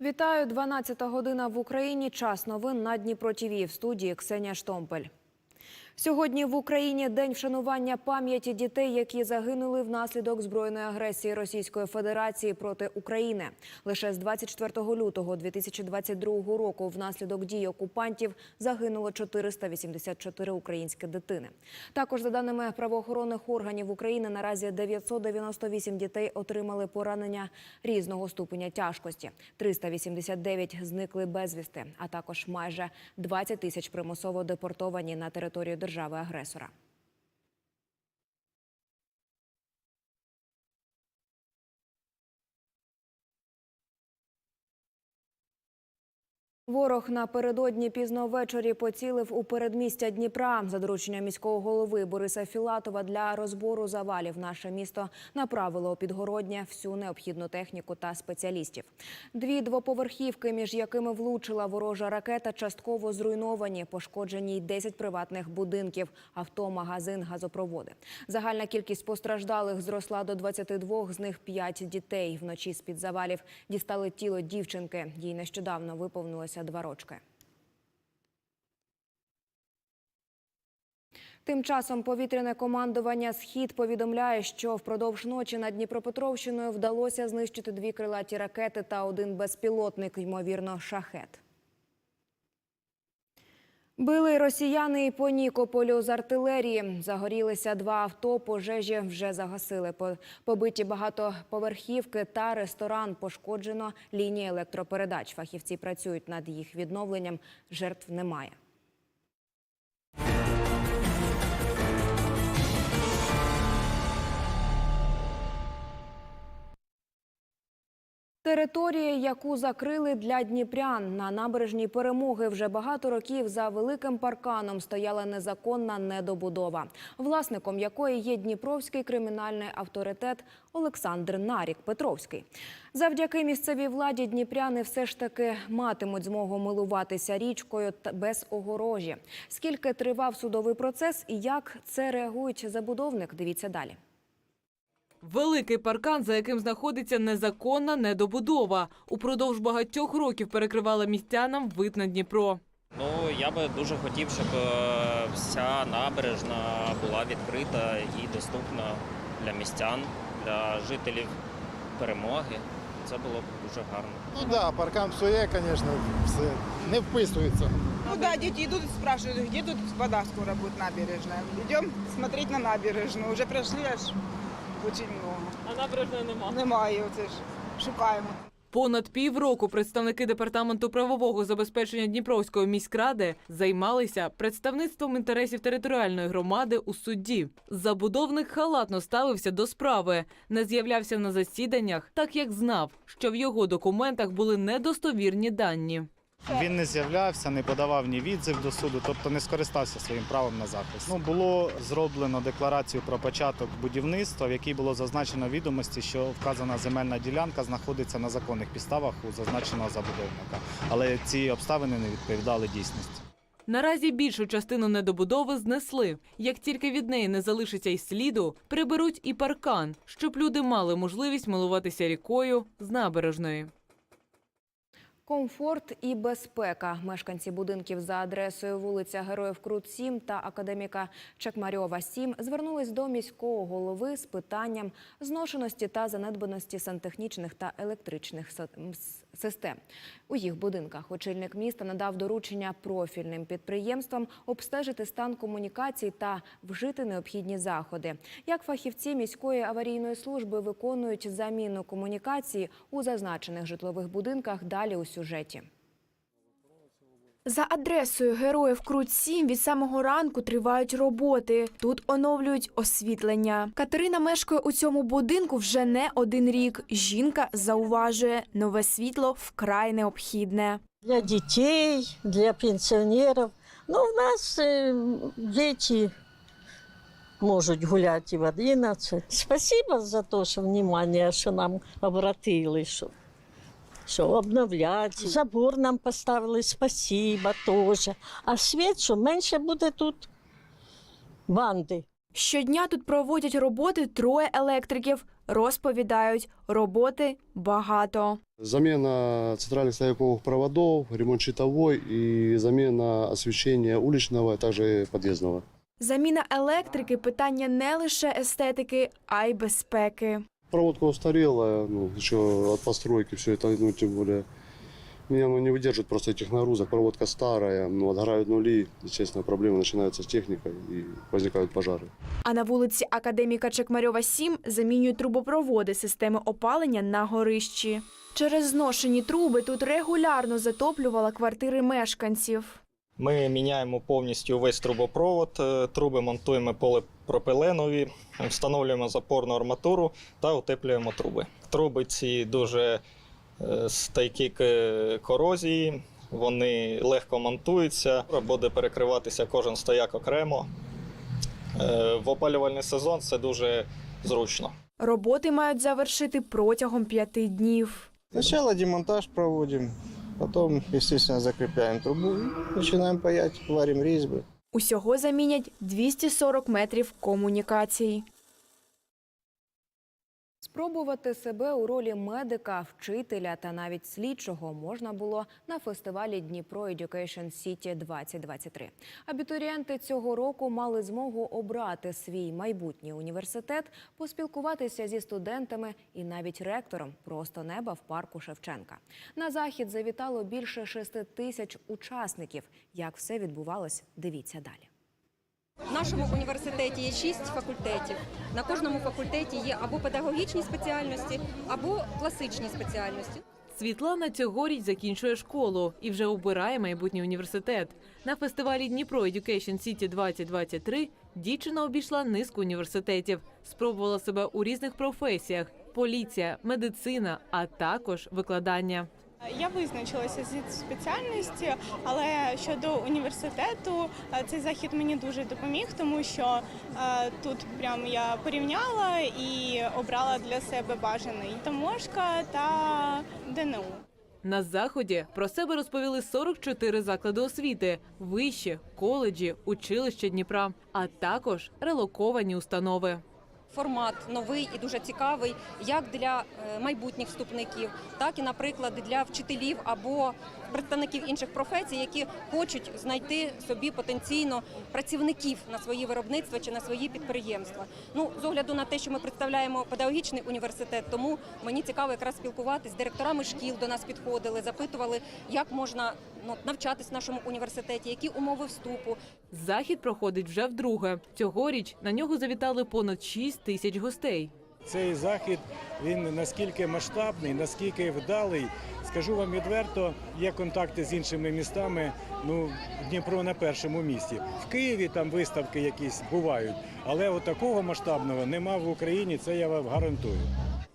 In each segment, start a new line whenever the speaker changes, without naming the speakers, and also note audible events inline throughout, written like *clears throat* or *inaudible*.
Вітаю, 12 година в Україні. Час новин на Дніпро ТІВІ. В студії Ксенія Штомпель. Сьогодні в Україні день вшанування пам'яті дітей, які загинули внаслідок збройної агресії Російської Федерації проти України. Лише з 24 лютого 2022 року внаслідок дій окупантів загинуло 484 українські дитини. Також, за даними правоохоронних органів України, наразі 998 дітей отримали поранення різного ступеня тяжкості. 389 зникли безвісти, а також майже 20 тисяч примусово депортовані на територію держави-агресора. Ворог напередодні пізно ввечері поцілив у передмістя Дніпра. За дорученням міського голови Бориса Філатова для розбору завалів наше місто направило у підгороднє всю необхідну техніку та спеціалістів. Дві двоповерхівки, між якими влучила ворожа ракета, частково зруйновані. Пошкоджені й 10 приватних будинків, авто, магазин, газопроводи. Загальна кількість постраждалих зросла до 22, з них 5 дітей. Вночі з-під завалів дістали тіло дівчинки. Їй нещодавно виповнилося два рочки. Тим часом повітряне командування Схід повідомляє, що впродовж ночі над Дніпропетровщиною вдалося знищити дві крилаті ракети та один безпілотник, ймовірно, шахет. Били росіяни і по Нікополю з артилерії. Загорілися два авто, пожежі вже загасили. По- Побиті багатоповерхівки та ресторан. Пошкоджено лінії електропередач. Фахівці працюють над їх відновленням. Жертв немає. Територія, яку закрили для дніпрян на набережній перемоги, вже багато років за великим парканом стояла незаконна недобудова, власником якої є дніпровський кримінальний авторитет Олександр Нарік Петровський. Завдяки місцевій владі дніпряни все ж таки матимуть змогу милуватися річкою без огорожі. Скільки тривав судовий процес і як це реагують забудовник? Дивіться далі.
Великий паркан, за яким знаходиться незаконна недобудова. Упродовж багатьох років перекривала містянам вид на Дніпро.
Ну, я би дуже хотів, щоб е, вся набережна була відкрита і доступна для містян, для жителів перемоги. Це було б дуже гарно.
Ну да, паркан псує, звісно, все не вписується.
Ну да, дети идут и спрашивают, где тут вода скоро будет набережная. Идем смотреть на набережную. Уже прошли аж очень много.
А набережної нема.
Немає, оце ж шукаємо.
Понад півроку представники департаменту правового забезпечення Дніпровської міськради займалися представництвом інтересів територіальної громади у суді. Забудовник халатно ставився до справи, не з'являвся на засіданнях, так як знав, що в його документах були недостовірні дані.
Він не з'являвся, не подавав ні відзив до суду, тобто не скористався своїм правом на захист. Ну було зроблено декларацію про початок будівництва, в якій було зазначено відомості, що вказана земельна ділянка знаходиться на законних підставах у зазначеного забудовника. Але ці обставини не відповідали дійсності.
Наразі більшу частину недобудови знесли. Як тільки від неї не залишиться й сліду, приберуть і паркан, щоб люди мали можливість милуватися рікою з набережної.
Комфорт і безпека. Мешканці будинків за адресою вулиця Героїв Крут 7 та академіка Чекмарьова 7 звернулись до міського голови з питанням зношеності та занедбаності сантехнічних та електричних систем. У їх будинках очільник міста надав доручення профільним підприємствам обстежити стан комунікацій та вжити необхідні заходи. Як фахівці міської аварійної служби виконують заміну комунікації у зазначених житлових будинках, далі у сюжеті.
За адресою Героїв Крут 7 від самого ранку тривають роботи. Тут оновлюють освітлення. Катерина мешкає у цьому будинку вже не один рік. Жінка зауважує, нове світло вкрай необхідне.
для детей, для пенсионеров. Ну, у нас э, дети можуть гуляти в 11. Спасибо за те, що внимание, що нам обратили, що, що обновлять. Забор нам поставили, спасибо теж. А світ, що менше буде тут банди.
Щодня тут проводять роботи троє електриків. Розповідають, роботи багато.
Замена центральных стояковых проводов, ремонт щитовой и замена освещения уличного, а также подъездного.
Заміна електрики питання не лише естетики, а й безпеки.
Проводка устарела, ну, еще от постройки все это, ну, тем более, не, оно не выдержит просто этих нагрузок. Проводка старая, ну, отгорают нули, естественно, проблемы начинаются с техникой и возникают пожары.
А на вулиці Академіка Чекмарьова 7 замінюють трубопроводи системи опалення на горищі. Через зношені труби тут регулярно затоплювала квартири мешканців.
Ми міняємо повністю весь трубопровод, е, труби монтуємо поліпропиленові, встановлюємо запорну арматуру та утеплюємо труби. Труби ці дуже е, стійкі к корозії, вони легко монтуються, буде перекриватися кожен стояк окремо. Е, В опалювальний сезон це дуже зручно.
Роботи мають завершити протягом п'яти днів.
Сначала демонтаж проводим, потом, естественно, закрепляем трубу і начинаем паять, варим резьбы.
Усього замінять 240 метрів комунікацій.
Спробувати себе у ролі медика, вчителя та навіть слідчого можна було на фестивалі Дніпро Education City 2023. Абітурієнти цього року мали змогу обрати свій майбутній університет, поспілкуватися зі студентами і навіть ректором просто неба в парку Шевченка. На захід завітало більше шести тисяч учасників. Як все відбувалось, дивіться далі.
В нашому університеті є шість факультетів. На кожному факультеті є або педагогічні спеціальності, або класичні спеціальності.
Світлана цьогоріч закінчує школу і вже обирає майбутній університет. На фестивалі Дніпро Education City 2023 дівчина обійшла низку університетів, спробувала себе у різних професіях: поліція, медицина, а також викладання.
Я визначилася зі спеціальності, але щодо університету, е, цей захід мені дуже допоміг, тому що е, тут прям я порівняла і обрала для себе бажаний Таможка та ДНУ.
На заході про себе розповіли 44 заклади освіти, вищі, коледжі, училища Дніпра, а також релоковані установи.
Формат новий і дуже цікавий, як для е, майбутніх вступників, так і, наприклад, для вчителів або представників інших професій, які хочуть знайти собі потенційно працівників на свої виробництва чи на свої підприємства. Ну, з огляду на те, що ми представляємо педагогічний університет, тому мені цікаво якраз спілкуватися з директорами шкіл до нас підходили, запитували, як можна ну, навчатись в нашому університеті, які умови вступу,
Захід проходить вже вдруге. Цьогоріч на нього завітали понад 6 тисяч гостей.
Цей захід він наскільки масштабний, наскільки вдалий. Скажу вам відверто, є контакти з іншими містами. Ну, Дніпро на першому місці. В Києві там виставки якісь бувають, але такого масштабного нема в Україні. Це я вам гарантую.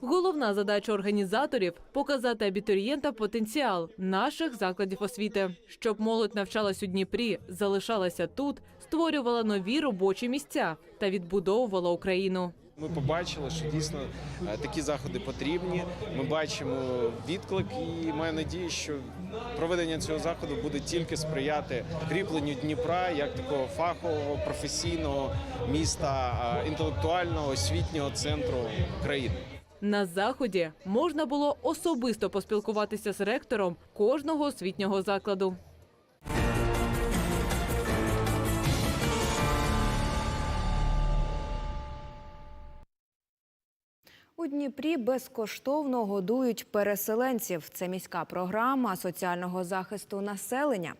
Головна задача організаторів показати абітурієнтам потенціал наших закладів освіти, щоб молодь навчалась у Дніпрі, залишалася тут, створювала нові робочі місця та відбудовувала Україну.
Ми побачили, що дійсно е, такі заходи потрібні. Ми бачимо відклик і маю надію, що проведення цього заходу буде тільки сприяти кріпленню Дніпра як такого фахового професійного міста, інтелектуального освітнього центру країни.
На заході можна було особисто поспілкуватися з ректором кожного освітнього закладу.
Дніпрі безкоштовно годують переселенців. Це міська програма соціального захисту населення.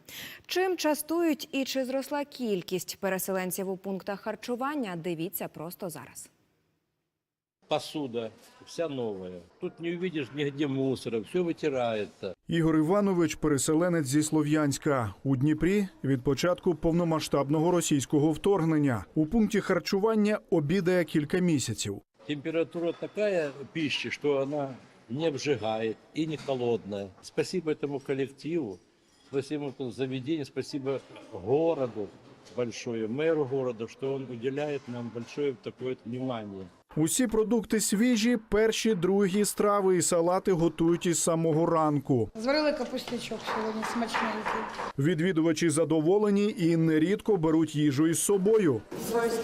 Чим частують і чи зросла кількість переселенців у пунктах харчування? Дивіться просто зараз.
Посуда вся новая. Тут не увидишь нигде мусора, все вытирается.
Ігор Іванович переселенець зі Слов'янська. У Дніпрі від початку повномасштабного російського вторгнення. У пункті харчування обідає кілька місяців
Температура такая пищи, что она не обжигает и не холодная. Спасибо этому коллективу, спасибо этому заведению, спасибо городу большое, мэру города, что он уделяет нам большое такое внимание.
Усі продукти свіжі, перші, другі страви і салати готують із самого ранку.
Зварили капустячок сьогодні смачний.
Відвідувачі задоволені і нерідко беруть їжу із собою.
У нас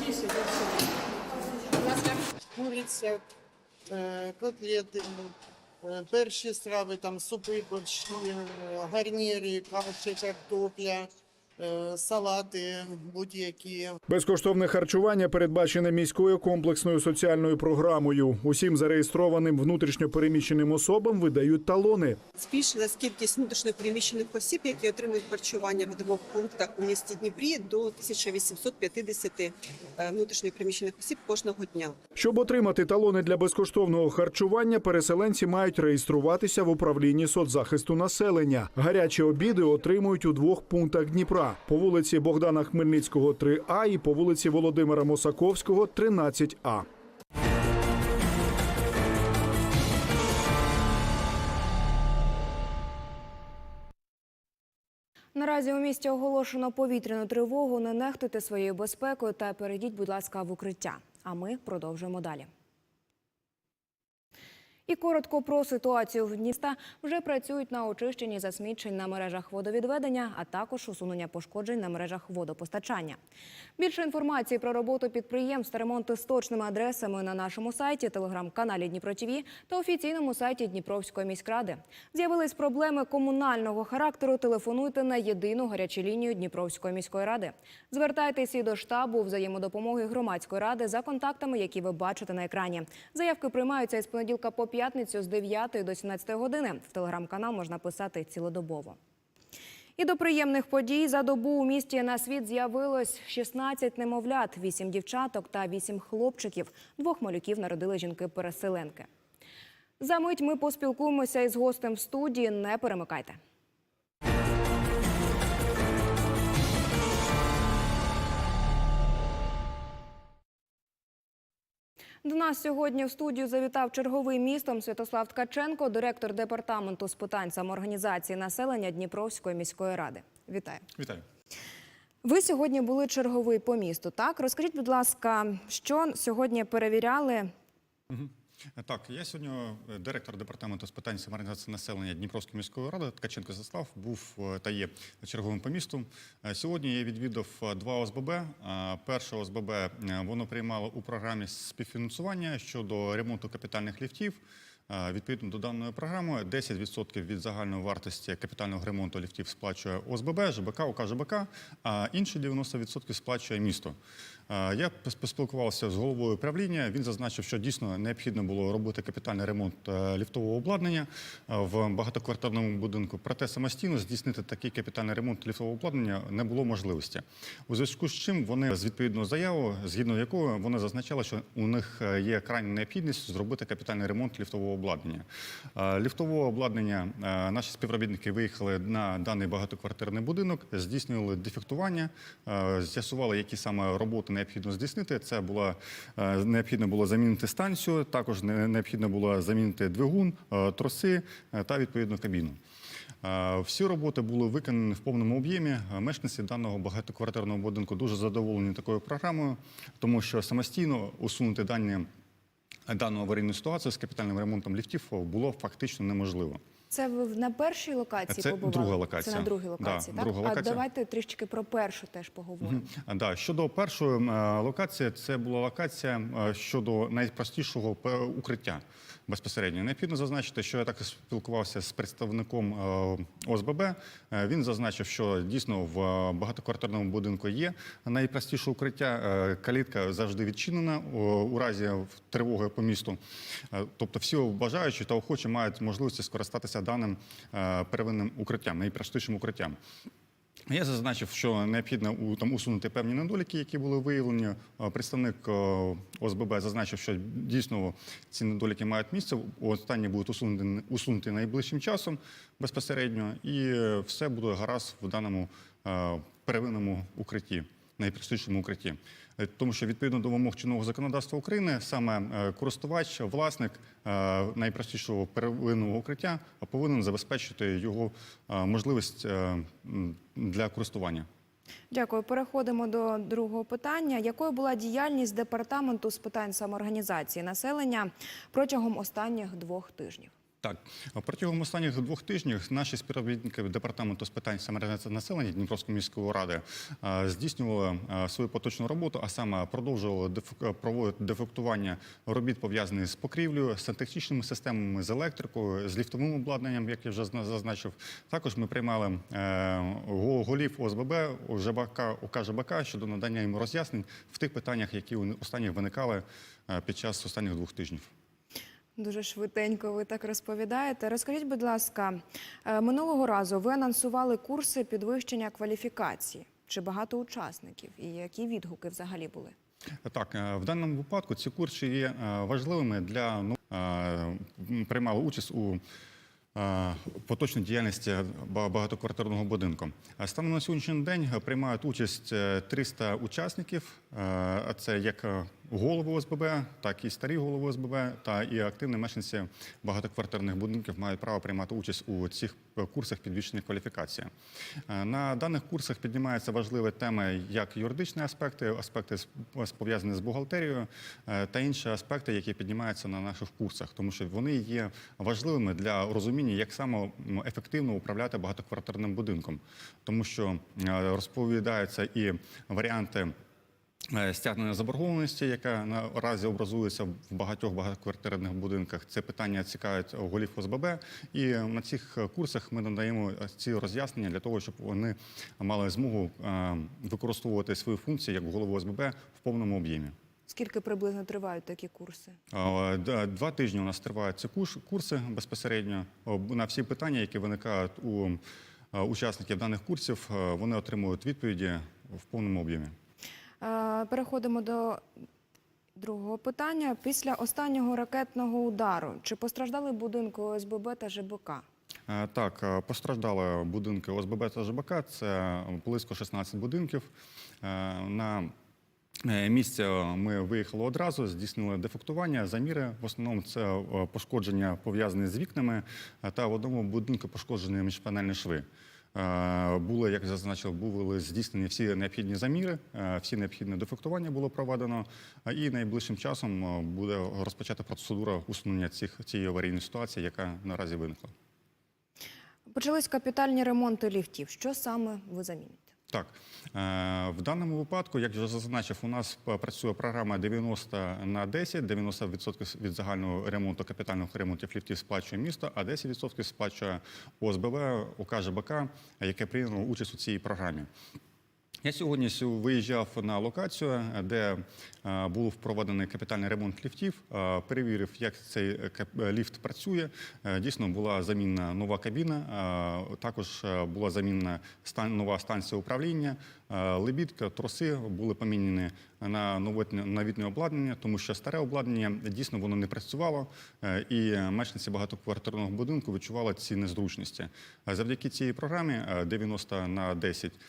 куриця,
е, котлети, е, перші страви, там супи, борщі, е, гарніри, каші, картопля, салати будь-які.
Безкоштовне харчування передбачене міською комплексною соціальною програмою. Усім зареєстрованим внутрішньо переміщеним особам видають талони.
Збільшилась кількість внутрішньопереміщених осіб, які отримують харчування в двох пунктах у місті Дніпрі до 1850 е, внутрішньопереміщених осіб кожного дня.
Щоб отримати талони для безкоштовного харчування, переселенці мають реєструватися в управлінні соцзахисту населення. Гарячі обіди отримують у двох пунктах Дніпра по вулиці Богдана Хмельницького, 3А і по вулиці Володимира Мосаковського, 13А.
Наразі у місті оголошено повітряну тривогу. Не нехтуйте своєю безпекою та перейдіть, будь ласка, в укриття. А ми продовжуємо далі. І коротко про ситуацію в Дністра вже працюють на очищенні засмічень на мережах водовідведення, а також усунення пошкоджень на мережах водопостачання. Більше інформації про роботу підприємств та ремонти з точними адресами на нашому сайті, телеграм-каналі Дніпро ТВ та офіційному сайті Дніпровської міськради. З'явились проблеми комунального характеру. Телефонуйте на єдину гарячу лінію Дніпровської міської ради. Звертайтеся і до штабу взаємодопомоги громадської ради за контактами, які ви бачите на екрані. Заявки приймаються із понеділка по п'ятницю з 9 до 17 години. В телеграм-канал можна писати цілодобово. І до приємних подій за добу у місті на світ з'явилось 16 немовлят, 8 дівчаток та 8 хлопчиків. Двох малюків народили жінки-переселенки. За мить ми поспілкуємося із гостем в студії. Не перемикайте. До нас сьогодні в студію завітав черговий містом Святослав Ткаченко, директор департаменту з питань самоорганізації населення Дніпровської міської ради. Вітаю.
Вітаю.
Ви сьогодні були черговий по місту. Так, розкажіть, будь ласка, що сьогодні перевіряли?
Мгм. Так, я сьогодні е, директор департаменту з питань самоорганізації населення Дніпровської міської ради Ткаченко Заслав був е, та є черговим по місту. Е, Сьогодні я відвідав два ОСББ. Перше ОСББ воно приймало у програмі співфінансування щодо ремонту капітальних ліфтів. Е, Відповідно до даної програми 10% від загальної вартості капітального ремонту ліфтів сплачує ОСББ, ЖБК, ОК ЖБК, а інші 90% сплачує місто. Е, Я поспілкувався з головою управління. Він зазначив, що дійсно необхідно було робити капітальний ремонт е, ліфтового обладнання в багатоквартирному будинку. Проте самостійно здійснити такий капітальний ремонт ліфтового обладнання не було можливості. У зв'язку з чим вони з відповідною заявою, згідно якої вони зазначали, що у них є крайня необхідність зробити капітальний ремонт ліфтового обладнання. Ліфтового обладнання наші співробітники виїхали на даний багатоквартирний будинок, здійснювали дефектування, з'ясували, які саме роботи необхідно здійснити. Це було необхідно було замінити станцію, також необхідно було замінити двигун, троси та відповідно кабіну. Всі роботи були виконані в повному об'ємі. Мешканці даного багатоквартирного будинку дуже задоволені такою програмою, тому що самостійно усунути дані дану аварійну ситуацію з капітальним ремонтом ліфтів було фактично неможливо.
Це ви на першій локації
Це
побували?
друга локація.
Це на другій
Да,
локації, так?
друга
А
локація.
давайте трішечки про першу теж поговоримо.
Мгм. Да, щодо першої е, локації, це була локація е, щодо найпростішого укриття. Безпосередньо необхідно зазначити, що я так спілкувався з представником е, ОСББ. Е, Він зазначив, що дійсно в е, багатоквартирному будинку є найпростіше укриття. Е, Калітка завжди відчинена у разі тривоги по місту. Е, Тобто, всі бажаючі та охочі мають можливість скористатися даним е, первинним укриттям, найпростішим укриттям. Я зазначив, що необхідно у- там усунути певні недоліки, які були виявлені. Е, Представник е, ОСББ зазначив, що дійсно ці недоліки мають місце. Останні будуть усунути, усунути найближчим часом безпосередньо, і все буде гаразд в даному первинному укритті, найпростішому укритті. Е, Тому що відповідно до вимог чинного законодавства України саме е, користувач, власник е, найпростішого первинного укриття повинен забезпечити його можливість для користування.
Дякую. Переходимо до другого питання. Якою була діяльність департаменту з питань самоорганізації населення протягом останніх двох тижнів?
Так, протягом останніх двох тижнів наші співробітники департаменту з питань самореалізації населення Дніпровської міської ради здійснювали свою поточну роботу, а саме продовжували проводити дефектування робіт пов'язаних з покрівлею, сантехнічними системами, з електрикою, з ліфтовим обладнанням, як я вже зна- зазначив. Також ми приймали е, голів ОСББ, ОК ЖБК щодо надання їм роз'яснень в тих питаннях, які останніх виникали е, під час останніх двох тижнів.
Дуже швиденько ви так розповідаєте. Розкажіть, будь ласка, е, минулого разу ви анонсували курси підвищення кваліфікації. Чи багато учасників і які відгуки взагалі були?
Так, е, в даному випадку ці курси є е, важливими для ну, приймали участь у поточній діяльності ба- багатоквартирного будинку. Станом на сьогоднішній день приймають участь е, 300 учасників. А це як голови ОСББ, так і старі голови ОСББ, та і активні мешканці багатоквартирних будинків мають право приймати участь у цих е, курсах підвищення кваліфікації. Е, На даних курсах піднімаються важливі теми, як юридичні аспекти, аспекти з- пов'язані з бухгалтерією е, та інші аспекти, які піднімаються на наших курсах, тому що вони є важливими для розуміння, як саме ефективно управляти багатоквартирним будинком, тому що е, розповідаються і варіанти. Е, Стягнення заборгованості, яка наразі образується в багатьох багатоквартирних будинках, це питання цікавить голів ОСББ. І на цих курсах ми надаємо ці роз'яснення для того, щоб вони мали змогу е, використовувати свої функції як голови ОСББ в повному об'ємі.
Скільки приблизно тривають такі курси?
Е, Два тижні у нас тривають ці курс- курси безпосередньо на всі питання, які виникають у учасників даних курсів. Вони отримують відповіді в повному об'ємі.
Е, Переходимо до другого питання. Після останнього ракетного удару чи постраждали будинки ОСББ та ЖБК?
Е, Так, е, постраждали будинки ОСББ та ЖБК. Це близько 16 будинків. На місце ми виїхали одразу, здійснили дефектування, заміри. В основному це пошкодження пов'язані з вікнами та в одному будинку пошкоджені міжпанельні шви. Е, Були, як зазначив, були здійснені всі необхідні заміри, е, всі необхідне дефектування було проведено, е, і найближчим часом буде розпочата процедура усунення цих цієї аварійної ситуації, яка наразі виникла.
Почались капітальні ремонти ліфтів. Що саме ви заміните?
Так, е, в даному випадку, як вже зазначив, у нас працює програма 90 на 10, 90% від загального ремонту капітальних ремонтів ліфтів сплачує місто, а 10% сплачує ОСББ, ОК ЖБК, яке прийняло участь у цій програмі. Я сьогодні виїжджав на локацію, де е, був проведений капітальний ремонт ліфтів, е, перевірив, як цей е, ліфт працює. Дійсно, була замінена нова кабіна, також була замінена стан- нова станція управління, лебідка, троси були поміняні на новітнє обладнання, тому що старе обладнання дійсно воно не працювало, і мешканці багатоквартирного будинку відчували ці незручності. Завдяки цій програмі е, 90 на 10 Е,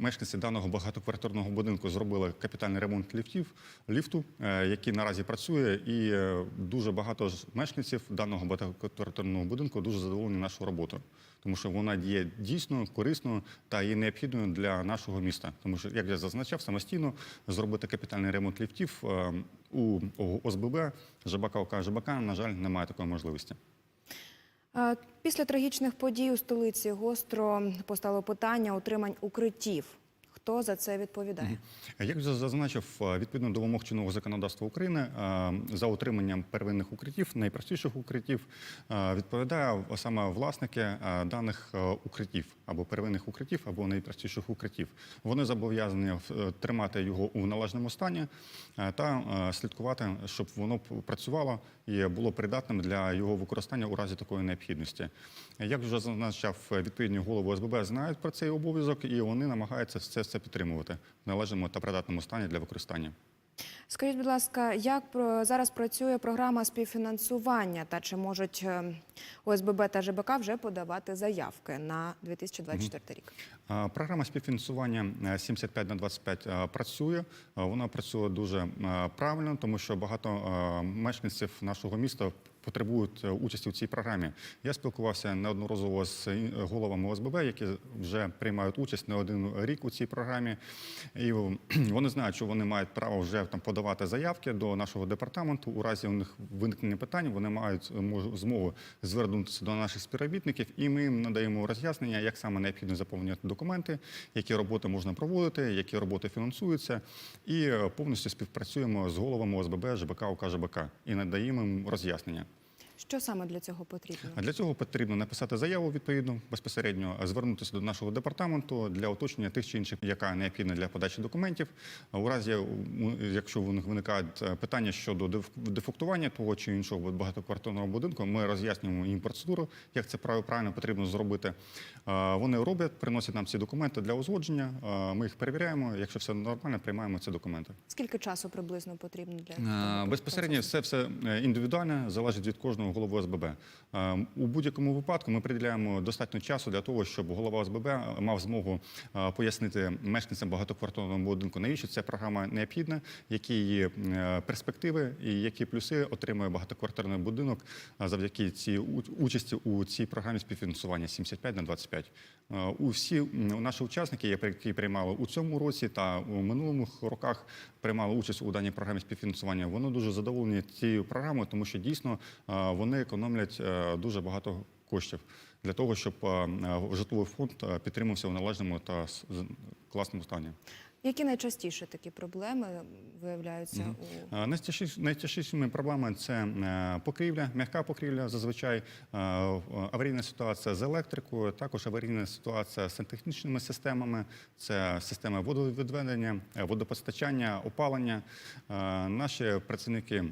Мешканці даного багатоквартирного будинку зробили капітальний ремонт ліфтів, ліфту, е, який наразі працює, і е, дуже багато мешканців даного багатоквартирного будинку дуже задоволені нашою роботою, тому що вона є дійсно корисною та є необхідною для нашого міста. Тому що, як я зазначав, самостійно зробити капітальний ремонт ліфтів е, у ОСББ, ЖБК, ОК, ЖБК, на жаль, немає такої можливості.
Е, Після трагічних подій у столиці гостро постало питання утримань укриттів. Хто за це відповідає?
Як зазначив, е, відповідно до вимог чинного законодавства України е, за утриманням первинних укриттів, найпростіших укриттів, е, відповідає саме власники даних укриттів або первинних укриттів, або найпростіших укриттів. Вони зобов'язані тримати його у належному стані та слідкувати, щоб воно працювало і було придатним для його використання у разі такої необхідності. Як вже зазначав, відповідні голови ОСББ знають про цей обов'язок, і вони намагаються це все підтримувати в належному та придатному стані для використання.
Скажіть, будь ласка, як зараз працює програма співфінансування та чи можуть е, ОСББ та ЖБК вже подавати заявки на 2024 рік?
Програма співфінансування е, 75 на 25 е, працює. Е, Вона працює дуже е, правильно, тому що багато е, мешканців нашого міста потребують е, участі у цій програмі. Я спілкувався неодноразово з е, головами ОСББ, які вже приймають участь не один рік у цій програмі. І *clears throat* вони знають, що вони мають право вже там подавати заявки до нашого департаменту. У разі у них виникнення питань вони мають мож- змогу звернутися до наших співробітників, і ми їм надаємо роз'яснення, як саме необхідно заповнювати документи, які роботи можна проводити, які роботи фінансуються, і е, повністю співпрацюємо з головами ОСББ, ЖБК, УК, і надаємо їм роз'яснення.
Що саме для цього потрібно?
А для цього потрібно написати заяву відповідно безпосередньо, звернутися до нашого департаменту для уточнення тих чи інших, яка необхідна для подачі документів. У разі, якщо у них виникають е, питання щодо деф- дефектування того чи іншого багатоквартирного будинку, ми роз'яснюємо їм процедуру, як це прав- правильно потрібно зробити. Вони роблять, приносять нам ці документи для узгодження. Ми їх перевіряємо. Якщо все нормально, приймаємо ці документи.
Скільки часу приблизно потрібно для
Е, Безпосередньо все все е, індивідуально залежить від кожного голови ОСББ. Е, У будь-якому випадку ми приділяємо достатньо часу для того, щоб голова ОСББ мав змогу е, пояснити мешканцям багатоквартирного будинку, навіщо ця програма необхідна, які її е, перспективи і які плюси отримує багатоквартирний будинок е, завдяки цій участі у цій програмі співфінансування 75 на 25. Е, У всі наші учасники, які приймали у цьому році та у минулих роках, приймали участь у даній програмі співфінансування. Вони дуже задоволені цією програмою, тому що дійсно е, вони економлять е, дуже багато коштів для того, щоб е, е, житловий фонд підтримався в належному та класному стані.
Які найчастіше такі проблеми виявляються
Мгм.
у
Е, Найтяжчі- проблемами це е, покрівля, м'яка покрівля зазвичай, е, аварійна ситуація з електрикою, також аварійна ситуація з сантехнічними системами, це системи водовідведення, водопостачання, опалення. Наші працівники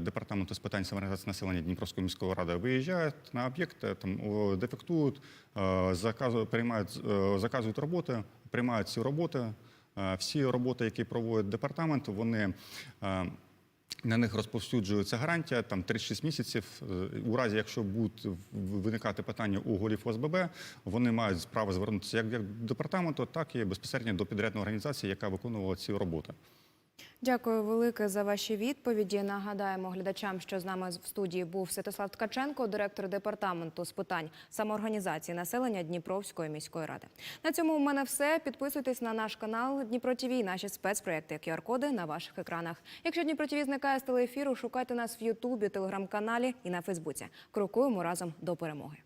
департаменту з питань самоорганізації населення Дніпровської міської ради виїжджають на об'єкт, там дефектують, е, заказу- приймають, заказують роботи, приймають ці роботи. Е, Всі роботи, які проводить департамент, вони е, на них розповсюджується гарантія там 36 місяців. Е, У разі, якщо будуть виникати питання у голів ОСББ, вони мають право звернутися як до департаменту, так і безпосередньо до підрядної організації, яка виконувала ці роботи.
Дякую велике за ваші відповіді. Нагадаємо глядачам, що з нами в студії був Святослав Ткаченко, директор департаменту з питань самоорганізації населення Дніпровської міської ради. На цьому у мене все. Підписуйтесь на наш канал Дніпро ТВ, наші спецпроекти, QR-коди на ваших екранах. Якщо Дніпро ТВ зникає з телеефіру, шукайте нас в Ютубі, телеграм-каналі і на Фейсбуці. Крокуємо разом до перемоги.